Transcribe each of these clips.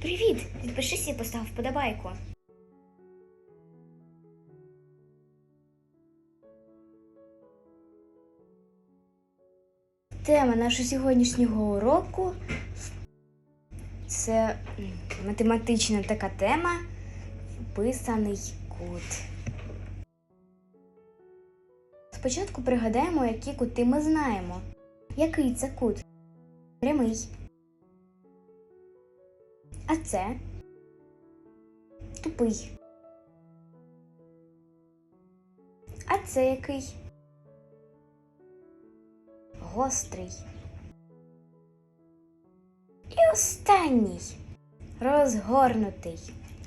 Привіт! Підпишись і постав вподобайку. Тема нашого сьогоднішнього уроку це математична така тема вписаний кут. Спочатку пригадаємо, які кути ми знаємо. Який це кут? Прямий. А це тупий. А це який? Гострий. І останній розгорнутий.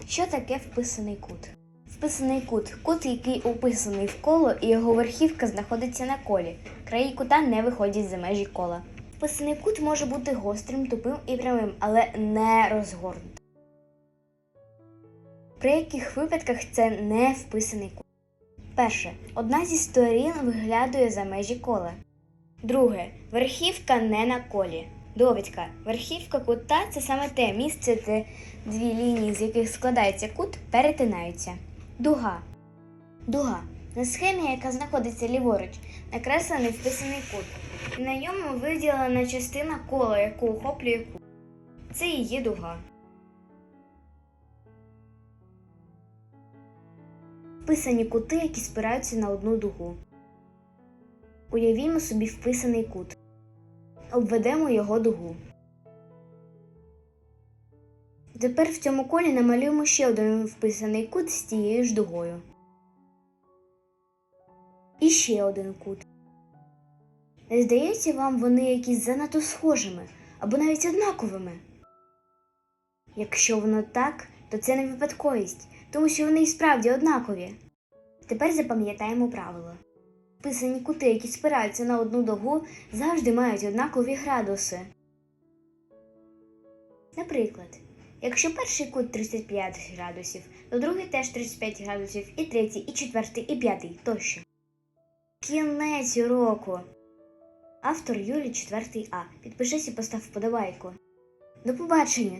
Що таке вписаний кут? Вписаний кут кут, який уписаний в коло, і його верхівка знаходиться на колі. Краї кута не виходять за межі кола. Вписаний кут може бути гострим, тупим і прямим, але не розгорнутим. При яких випадках це не вписаний кут? Перше. Одна зі сторін виглядає за межі кола. Друге. Верхівка не на колі. Довідка. Верхівка кута це саме те місце, де дві лінії, з яких складається кут, перетинаються. Дуга. Дуга. На схемі, яка знаходиться ліворуч, накреслений вписаний кут. На ньому виділена частина кола, яку охоплює кут. Це є дуга. Вписані кути, які спираються на одну дугу. Уявімо собі вписаний кут. Обведемо його дугу. Тепер в цьому колі намалюємо ще один вписаний кут з тією ж дугою. І ще один кут. Не здається вам вони якісь занадто схожими або навіть однаковими? Якщо воно так, то це не випадковість, тому що вони і справді однакові. Тепер запам'ятаємо правило. Вписані кути, які спираються на одну дугу, завжди мають однакові градуси. Наприклад, якщо перший кут 35 градусів, то другий теж 35 градусів, і третій, і четвертий, і п'ятий тощо. Кінець уроку. Автор Юлі 4 А. Підпишись і постав вподобайку. До побачення!